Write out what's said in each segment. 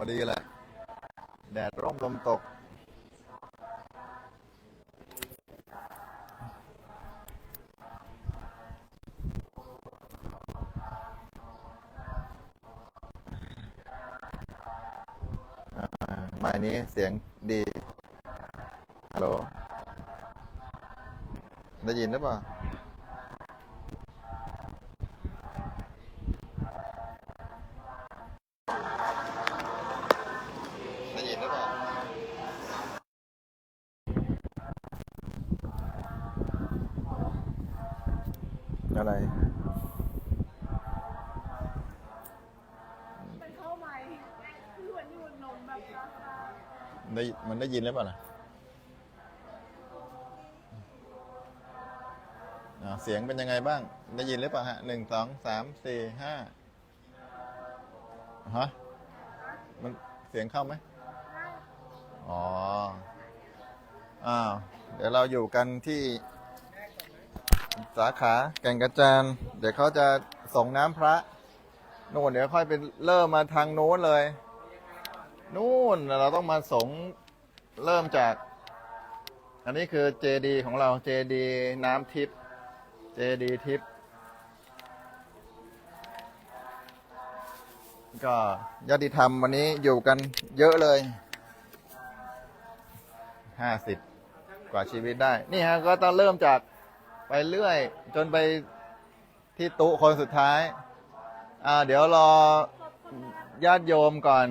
อดีแหละ แดดร่มลมตก ไม้นี้เสียงดี ฮัลโหล ได้ยินหรือเปล่า ได้มันได้ยินหรือเปล่านะอ่าเสียงเป็นยังไงบ้าง ได้ยินหรือเปล่าฮะหนึ่งสองสามสี่ห้าฮะมันเสียงเข้าไหมอ๋ออ้าวเดี๋ยวเราอยู่กันที่สาขาแก่งกระจานเดี๋ยวเขาจะส่งน้ำพระโน่นเดี๋ยวค่อยไปเริ่มมาทางโน้นเลย นู่นเราต้องมาสงเริ่มจาก อันนี้คือเจดีของเราเจดีน้ำทิพย์เจดีทิพย์ก็ญาติธรรมวันนี้อยู่กันเยอะเลยห้าสิบกว่าชีวิตได้ นี่ฮะก็ต้องเริ่มจากไปเรื่อย จนไปที่ตุคนสุดท้าย อ่า เดี๋ยวรอญาติโยมก่อน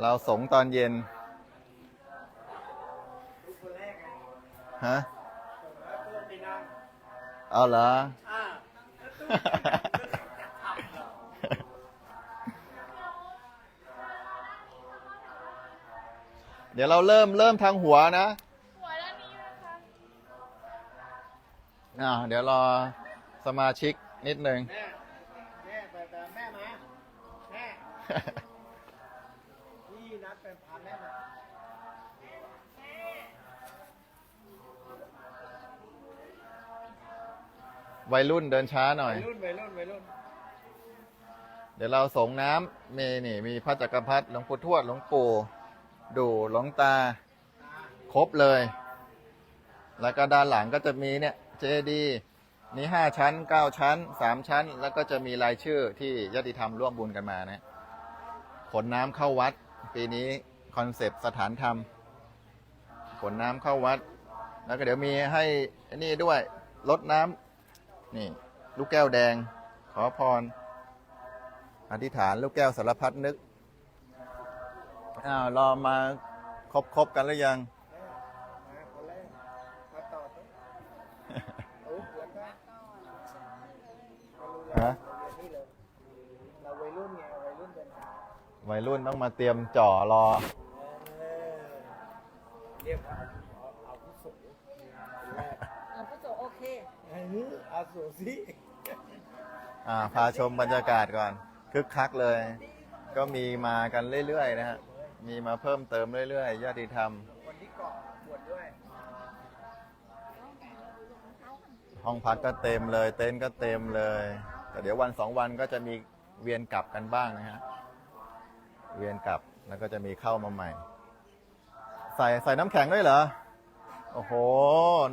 เราสงตอนเย็น ฮะเอาเหรอ เดี๋ยวเราเริ่มเริ่มทางหัวนะหัวด้านนี้นะคะอ่าเดี๋ยวรอสมาชิกนิดนึงแม่แม่ไปไปแม่มาแม่ วัยรุ่นเดินช้าหน่อวัยยรุ่นวัยรุ่นวัยรุ่นเดี๋ยวเราส่งน้ำมีนี่มีพระจักรพรรดิหลวงปู่ทวดหลวงปู่ดูหลวงตา ครบเลย แล้วก็ด้านหลังก็จะมีเนี่ยเจดีนี่ห้าชั้นเก้าชั้นสามชั้น แล้วก็จะมีรายชื่อที่ญาติธรรมร่วมบุญกันมานะขนน้ำเข้าวัด ปีนี้คอนเซปต์สถานธรรมขนน้ำเข้าวัด แล้วก็เดี๋ยวมีให้อันนี่ด้วยลดน้ำ นี่ ลูกแก้วแดง ขอพร อธิษฐานลูกแก้วสารพัดนึกอ้าวรอมาครบครบกันหรือยังมาคนแรกมาต่อตุ๊กโอ้แล้วก็ฮะวัยรุ่นต้องมาเตรียมจ่อรอเออเรียกว่าเอาเอาผู้สูงแรก อะผู้โจโอเค ไอ้นี่เอาสูงสิอ่าพาชมบรรยากาศก่อนคึกคักเลย ก็มีมากันเรื่อยๆนะฮะมีมาเพิ่มเติมเรื่อยๆญาติธรรมคนที่เกาะบวชด้วยห้องพักก็เต็มเลย เต็นท์ก็เต็มเลย แต่เดี๋ยววันสองวันก็จะมีเวียนกลับกันบ้างนะฮะเวียนกลับแล้วก็จะมีเข้ามาใหม่ ใส่ใส่น้ำแข็งด้วยเหรอ โอ้โห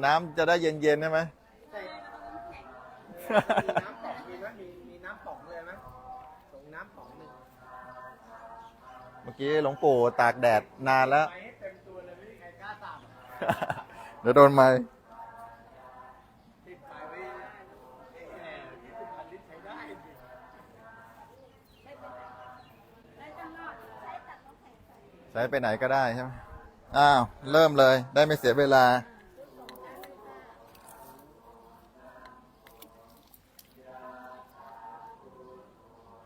น้ำจะได้เย็นๆใช่ไหมใช่มี น้ำป๋องมีไหมมีมีน้ำป๋องเลยไหมส่งน้ำป๋องหนึ่งเมื่อกี้หลวงปู่ตากแดดนานแล้ว ไป ให้เต็มตัวเลยไม่มีใครกล้าตามเดี๋ยวโดนไหมติดไปไว้เอ่ที่สุพรรณนี่ใช้ได้จริงใช้ไปไหนก็ได้ใช่ไหมอ้าว เริ่มเลยได้ไม่เสียเวลา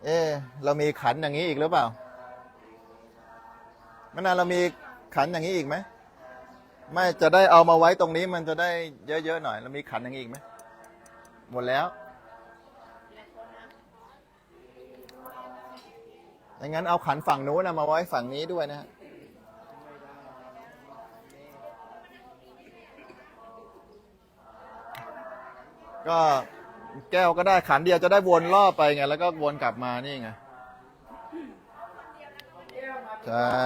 เอ๊เรามีขันอย่างนี้อีกหรือเปล่ามันานเรามีขันอย่างนี้อีกไหมไม่จะได้เอามาไว้ตรงนี้มันจะได้เยอะๆหน่อย เรามีขันอย่างนี้อีกไหมหมดแล้วดังนั้นเอาขันฝั่งนู้นมาไว้ฝั่งนี้ด้วยนะฮะก็ แก้วก็ได้ขันเดียวจะได้วนรอบไปไง แล้วก็วนกลับมานี่ไง ใช่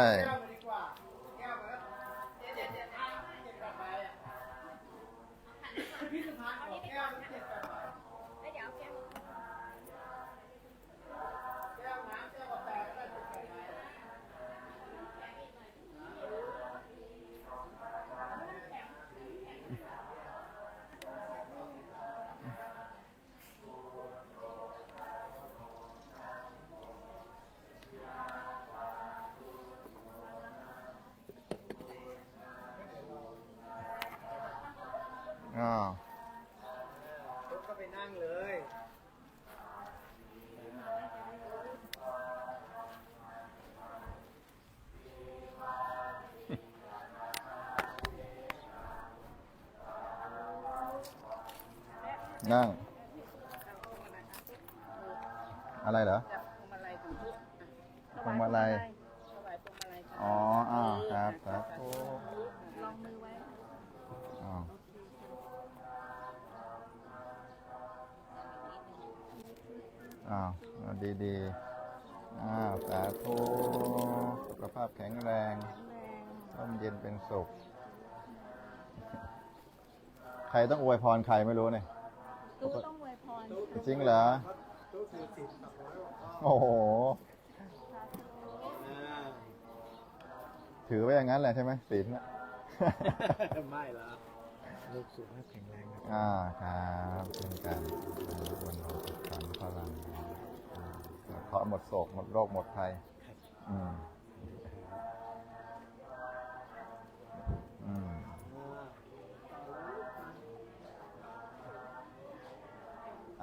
นั่ง อะไรเหรอจับพวงมาลัยของลูกพวงมาลัยถวายพวงมาลัยอ๋ออ้าวครับสาธุลองมือไว้อ้าวอ้าวเอาดีๆอ้าวสาธุสุขภาพแข็งแรงร่มเย็นเป็นสุข ใครต้องอวยพรใครไม่รู้เนี่ย ตู้ต้องอวยพรจริงเหรอตู้ถือสินกับร้อยบอกพ่อโอ้โหอ่าถือไว้อย่างนั้นแหละใช่ไหมศีลน่ะ ไม่ละลูกสุขภาพแข็งแรงนะอ่าครับเป็นการวันเราติดตามพลังอืมเพราะหมดโศกหมดโรคหมดภัย อืม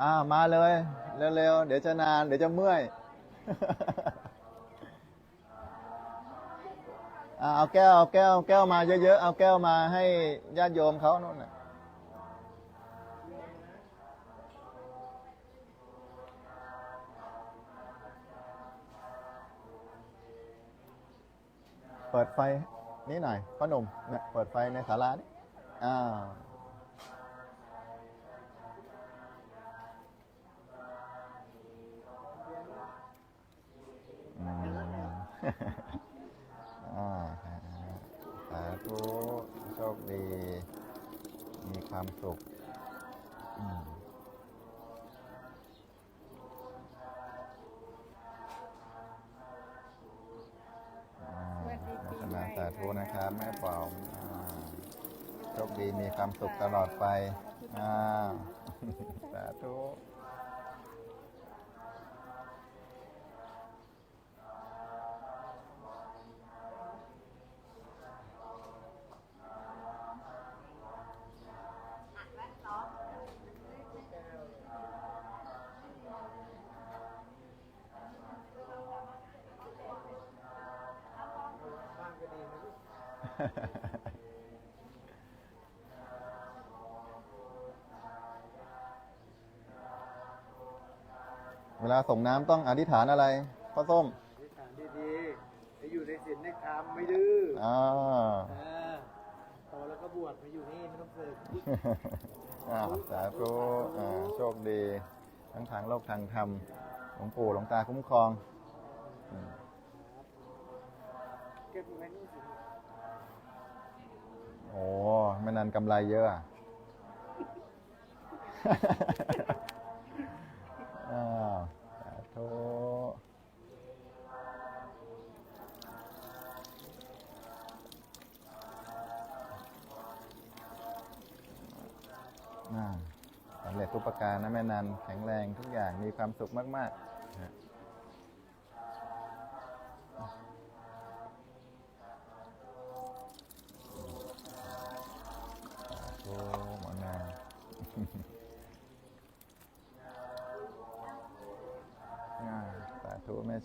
อ่ามาเลยเร็วๆเดี๋ยวจะนาน เดี๋ยวจะเมื่อยเอาแก้วเอาแก้วแก้วมาเยอะๆเอาแก้วมาให้ญาติโยมเขาโน่นน่ะเปิดไฟนี่หน่อยพ่อหนุ่มเนี่ยเปิดไฟในศาลานี่อ้าว สาธุโชคดี มีความสุขอืมอ่าลักษณะสาธุนะครับแม่เป่าอ่าโชคดีมีความสุขตลอดไปสาธุ เวลาส่งน้ำต้องอธิษฐานอะไรพ่อส้มอธิษฐานดีๆจะอยู่ในศีลในธรรมไม่ดื้ออ่าอ่าโตแล้วก็บวชมาอยู่นี่ไม่ต้องฝึกอ่าสาธุอ่าโชคดี ทั้งทางโลกทางธรรมหลวงปู่หลวงตาคุ้มครองอืม เก็บไว้นู่นสิโอ้ไม่นานกำไรเยอะอะอ้าวสาธุอ่าสำเร็จทุกประการนะแม่นันแข็งแรงทุกอย่างมีความสุขมากๆ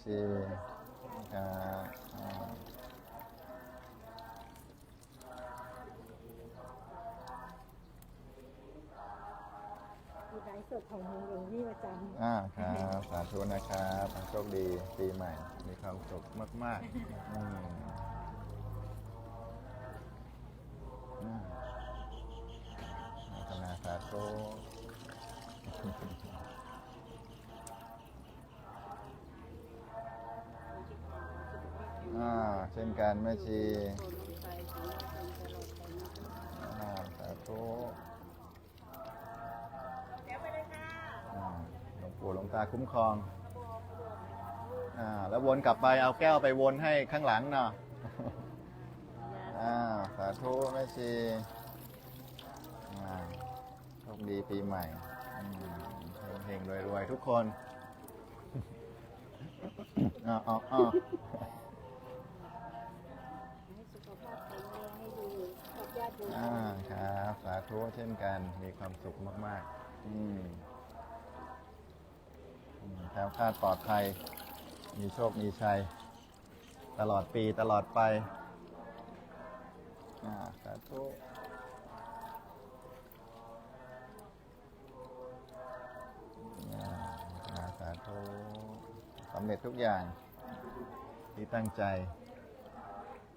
ชีครับอ่าดูไลฟ์สดของหลวงพี่ประจำอ่าครับ สาธุนะครับโชคดีปีใหม่ มีความสุขมากๆอืมอ่าพัฒนาสาธุ เช่นกันแม่ชีสาธุหลวงปู่หลวงตาคุ้มครองอ่าแล้ววนกลับไปเอาแก้วไปวนให้ข้างหลังเนาะอ่าสาธุแม่ชีอ่าโชคดีปีใหม่เฮงๆรวยๆทุกคนอ๋ออ๋ออ๋อ ให้สุขภาพแข็งแรงให้ดู กับญาติโยมอ่าครับสาธุเช่นกันมีความสุขมากๆอืมอืมแคล้วคลาดปลอดภัย มีโชค มีชัย ตลอดปีตลอดไปอ่าสาธุอ่าสาธุสำเร็จทุกอย่างที่ตั้งใจ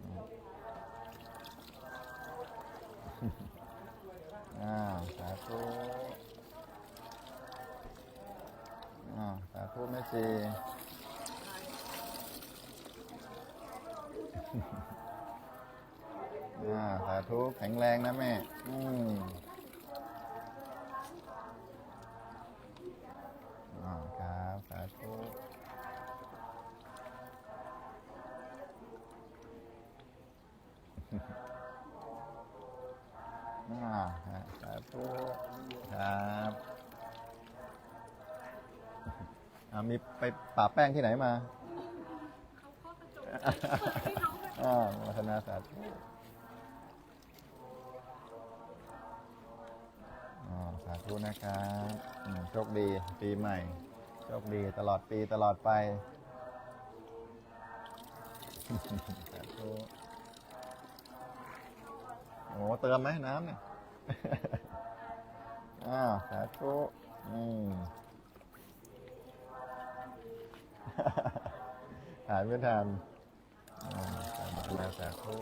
อืม อ่าสาธุอ่าสาธุแม่ชีอ่าสาธุแข็งแรงนะแม่ อืม ไปป่าแป้งที่ไหนมาอ่าวัฒนาสาธุอ่าสาธุนะครับอืมโชคดี ปีใหม่ โชคดีตลอดปีตลอดไป สาธุโอ้เติมไหมน้ำเนี่ย อ้าว สาธุ อืม หายไม่ทันอ่าสาธุสาธุ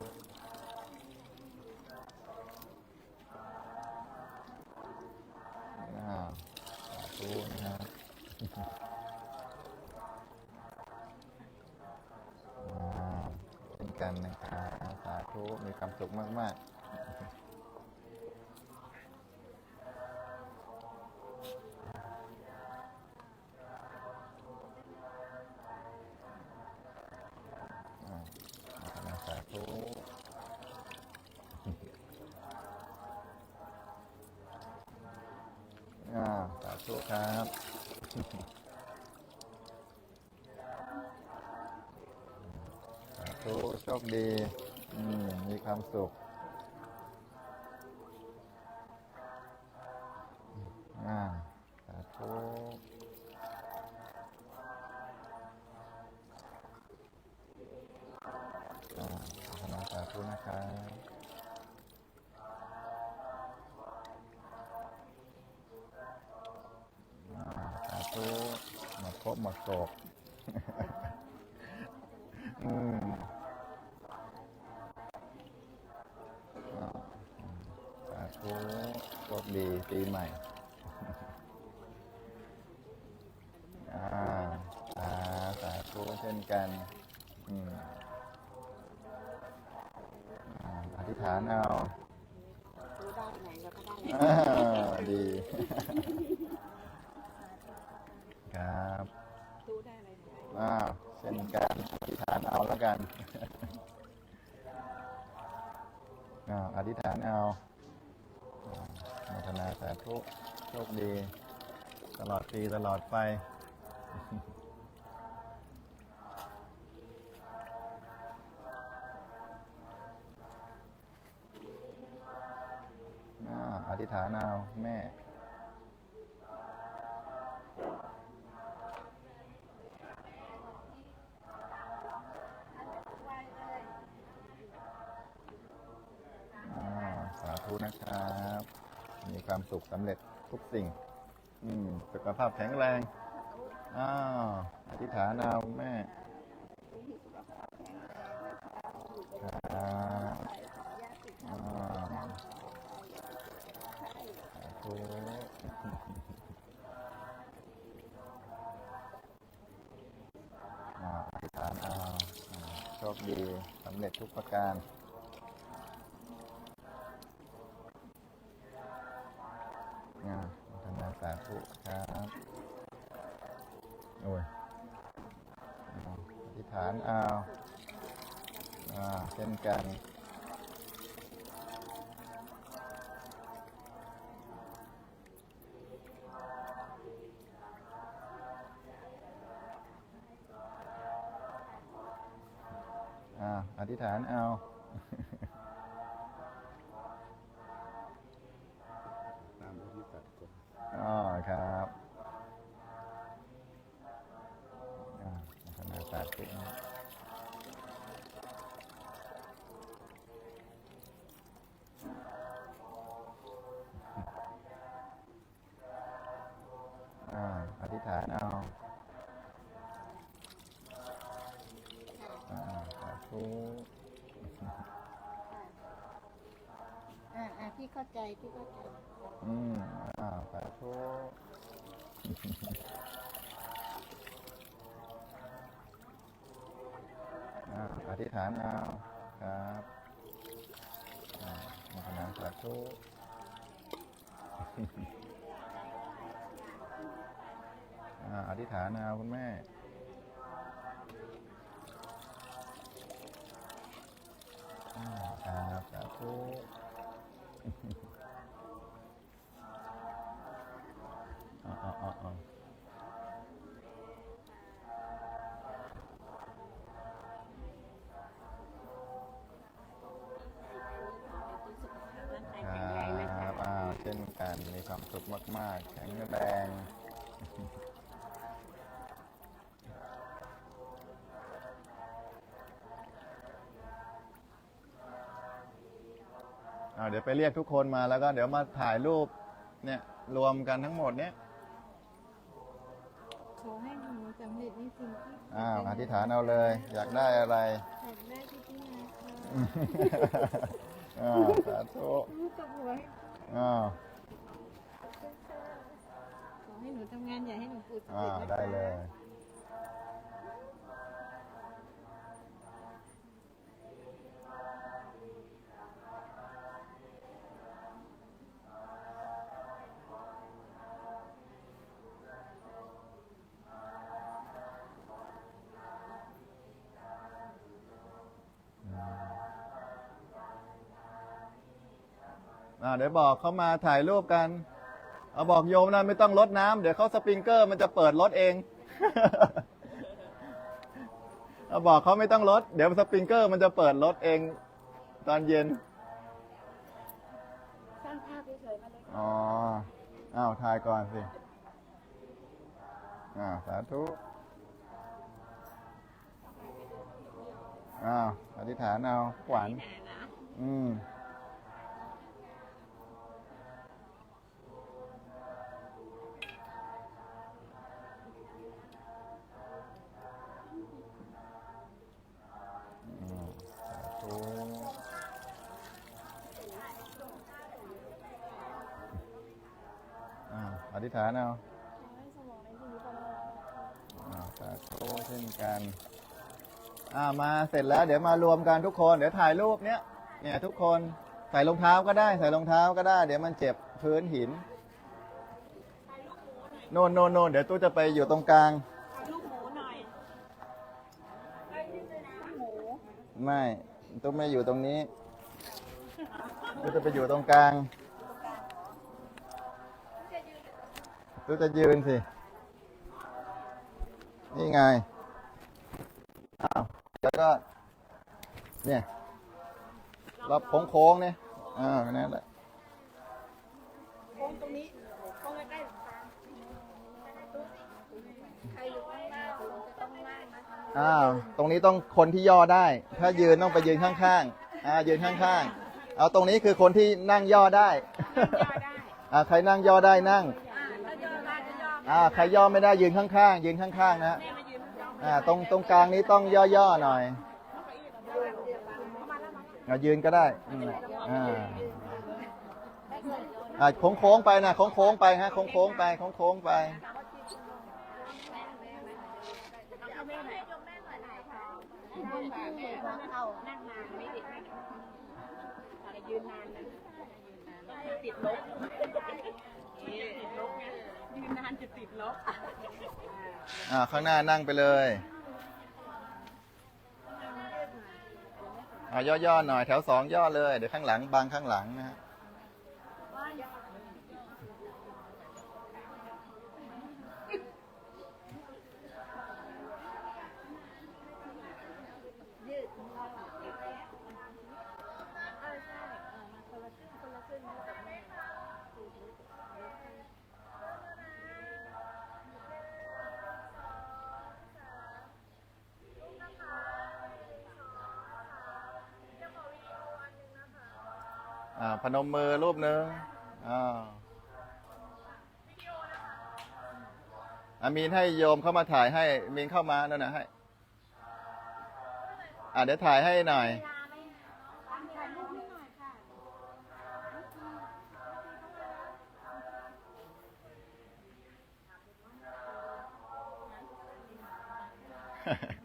สาธุนะครับเช่นกันนะครับสาธุมีความสุขมาก ๆ ครับโชคดีมีความสุข หมดครบหมดโศกอืมอ่าสาธุโชคดีปีใหม่อ่าสาสาธุเช่นกัน อืมอ่าอธิษฐานเอาดูด้านไหนเราก็ได้อ่าดี ครับ ดูได้เลย อ้าเช่นกันอธิษฐานเอาแล้วกันอาอธิษฐานเอาอ่าอนุโมทนาสาธุโชคดี ตลอดปีตลอดไปอ่าอธิษฐานเอาแม่ สำเร็จทุกสิ่ง อืมสุขภาพแข็งแรง อ้าวอธิษฐานเอาแม่ครับอ่าสาธุอ่าอธิษฐานเอาอ่าโชคดีสำเร็จทุกประการ อ่าธนาสาธุครับโอ้ยอธิษฐานเอาอ่าเช่นกันอ่าอธิษฐานเอา อ่าอ่าพี่เข้าใจพี่เข้าใจอืมอ่าสาธุอ่าอธิษฐานเอาครับอ่าโมทนาสาธุอ่าอธิษฐานเอาคุณแม่ อ่า ครับสาธุอ่าอ่าอ่าอ่าครับอ่าเช่นกันมีความสุขมาก ๆ แข็งแรง เดี๋ยวไปเรียกทุกคนมาแล้วก็เดี๋ยวมาถ่ายรูปเนี่ยรวมกันทั้งหมดเนี่ยขอให้หนูสำเร็จในสิ่งที่อ้าวอธิษฐานเอาเลย อยากได้อะไรอยากได้ที่ที่นาค่ะอ่าสาธุลูกกับหัวให้อ้าวขอให้หนูทำงานอย่าให้หนูปูดอ่าได้เลย อ่าเดี๋ยวบอกเขามาถ่ายรูปกันเอาบอกโยมนะไม่ต้องลดน้ำเดี๋ยวเขาสปริงเกอร์มันจะเปิดรถเอง เอาบอกเขาไม่ต้องลด เดี๋ยวสปริงเกอร์มันจะเปิดรถเอง ตอนเย็นสร้างภาพเฉยๆมาเลยอ๋ออ้าวถ่ายก่อนสิอ้าวสาธุอ้าวอธิษฐานเอาขวัญอืม ษฐานเอาขอให้สมองในที่นี้ประมาสาธุเช่นกัน อ่ามาเสร็จแล้วเดี๋ยวมารวมกันทุกคน เดี๋ยวถ่ายรูปเนี้ยเนี่ยทุกคนใส่รองเท้าก็ได้ ใส่รองเท้าก็ได้ เดี๋ยวมันเจ็บพื้นหินโน่นโน่นโน่นเดี๋ยวตู้จะไปอยู่ตรงกลางลูกหมูหน่อยได้ยินเลยนะหมูไม่ตู้ไม่อยู่ตรงนี้ตู้จะไปอยู่ตรงกลาง ตู้จะยืนสิ นี่ไง อ้าว แล้วก็ เนี่ยรอบโค้งๆเนี่ยอ่านั่นแหละโค้งตรงนี้โค้งใกล้ๆหลังคาใครอยู่ข้างหน้าหนูจะต้องนั่งนะคะอ้าว ตรงนี้ต้องคนที่ย่อได้ ถ้ายืนต้องไปยืนข้างๆ อ่า ยืนข้างๆ เอาตรงนี้คือคนที่นั่งย่อได้ อ่า ใครนั่งย่อได้นั่ง อ่าใครย่อไม่ได้ยืนข้างๆยืนข้างๆนะอ่าตรงตรงกลางนี้ต้องย่อๆหน่อยอายืนก็ได้อืมอ่าอ่าโค้งๆไปนะโค้งๆไปฮะโค้งๆไปโค้งๆไปเอาแม่หน่อยเอาแม่หน่อยเข้านั่งนานไม่ติดอะไรยืนนานนะติดลบติดลบไงยืนนานจะติด ลบอ่าข้างหน้านั่งไปเลยอาย่อๆหน่อยแถวสองย่อเลย เดี๋ยวข้างหลังบางข้างหลังนะฮะ พนมมือรูปหนึ่งอ่าอามีนให้โยมเข้ามาถ่ายให้มีนเข้ามานั่นนะให้ อ่าเดี๋ยวถ่ายให้หน่อยถ่า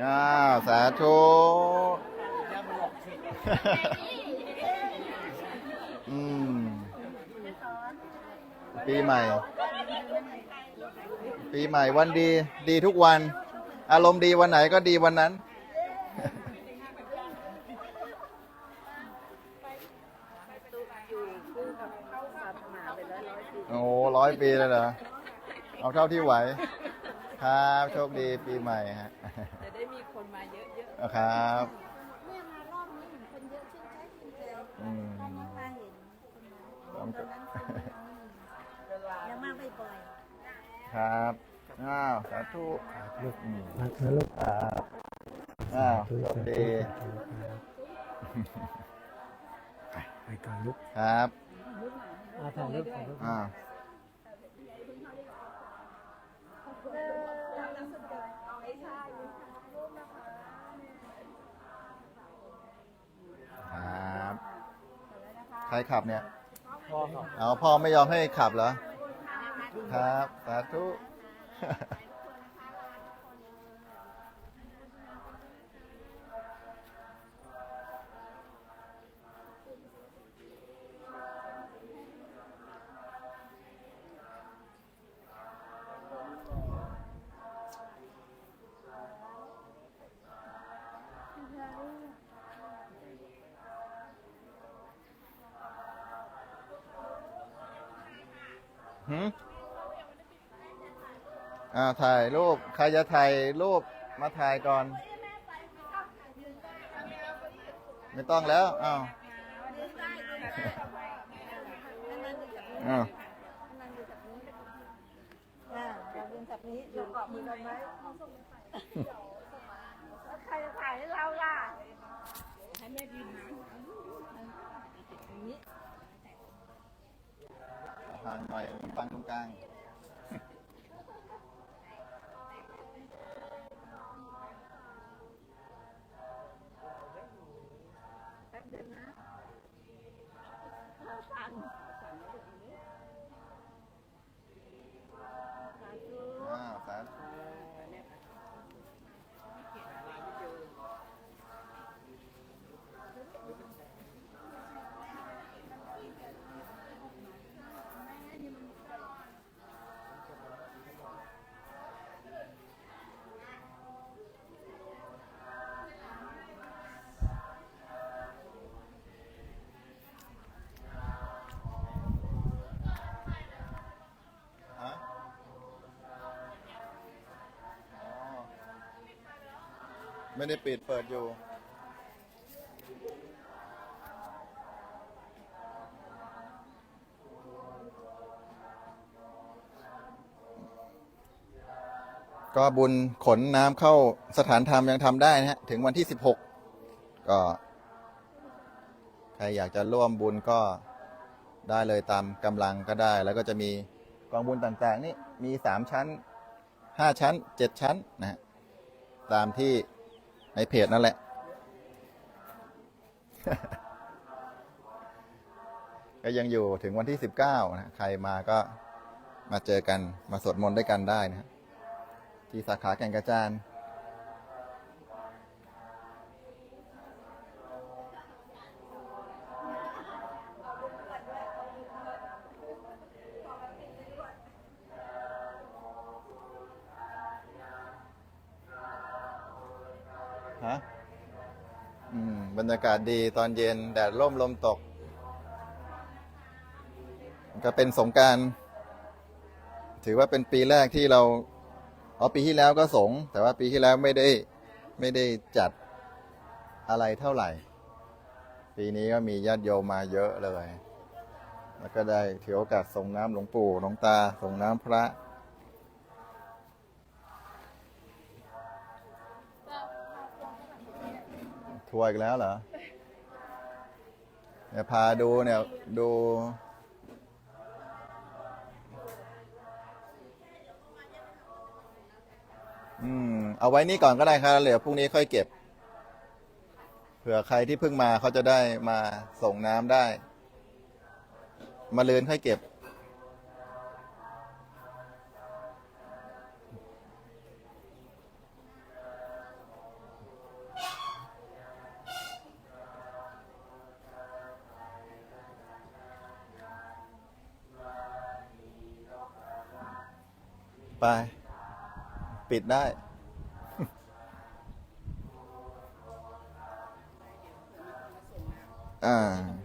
อ้าวสาธุอืม ปีใหม่ ปีใหม่วันดี ดีทุกวัน อารมณ์ดีวันไหนก็ดีวันนั้น โอ้ร้อยปีเลยเหรอ เอาเท่าที่ไหว ครับ โชคดีปีใหม่ฮะ จะได้มีคนมา เยอะครับเนี่ยมารอบนี้เห็นคนเยอะชื่นใจชื่นใจอืมตอนนี้มาเห็นคนมาตอนนั้นคนยังยังมาบ่อยครับอ้าวสาธุลูกอืมมาเถอะลูกครับอ้าวโชคดีไปก่อนลูกครับมาถ่ายรูปถ่ายรูปอ่าค ใครขับเนี่ย พ่อครับ เอาพ่อไม่ยอมให้ขับเหรอ ครับ สาธุ หืมอ่าถ่ายรูปใครจะถ่ายรูปมาถ่ายก่อน ไม่ต้องแล้วอ้าวอ้าวๆอ่าเราเรียนแบบนี้เราเกาะมือกันไว้แห่างหน่อยฟังตรงกลาง ไม่ได้ปิดเปิดอยู่ ก็บุญขนน้ำเข้าสถานธรรมยังทำได้นะฮะ ถึงวันที่ 16 ก็ ใครอยากจะร่วมบุญก็ได้เลยตามกำลังก็ได้ แล้วก็จะมีกองบุญต่างๆ นี่มี 3 ชั้น 5 ชั้น 7 ชั้นนะฮะตามที่ ในเพจนั่นแหละ ก็ยังอยู่ถึงวันที่สิบเก้านะใครมาก็มาเจอกันมาสวดมนต์ด้วยกันได้นะที่สาขาแก่งกระจาน รรยากาศดีตอนเย็น แดดร่มลมตก ก็เป็นสงการ ถือว่าเป็นปีแรกที่เราอ๋อปีที่แล้วก็สง แต่ว่าปีที่แล้วไม่ได้ไม่ได้จัดอะไรเท่าไหร่ ปีนี้ก็มีญาติโยมมาเยอะเลย แล้วก็ได้ถือโอกาสส่งน้ำหลวงปู่หลวงตาส่งน้ำพระ ทัวร์อีกแล้วเหรอเนี่ยพาดูเนี่ยดูอืมเอาไว้นี่ก่อนก็ได้ครับเหลือพรุ่งนี้ค่อยเก็บ เผื่อใครที่เพิ่งมาเขาจะได้มาส่งน้ำได้ มาเลือนค่อยเก็บ ปิดได้ อ่า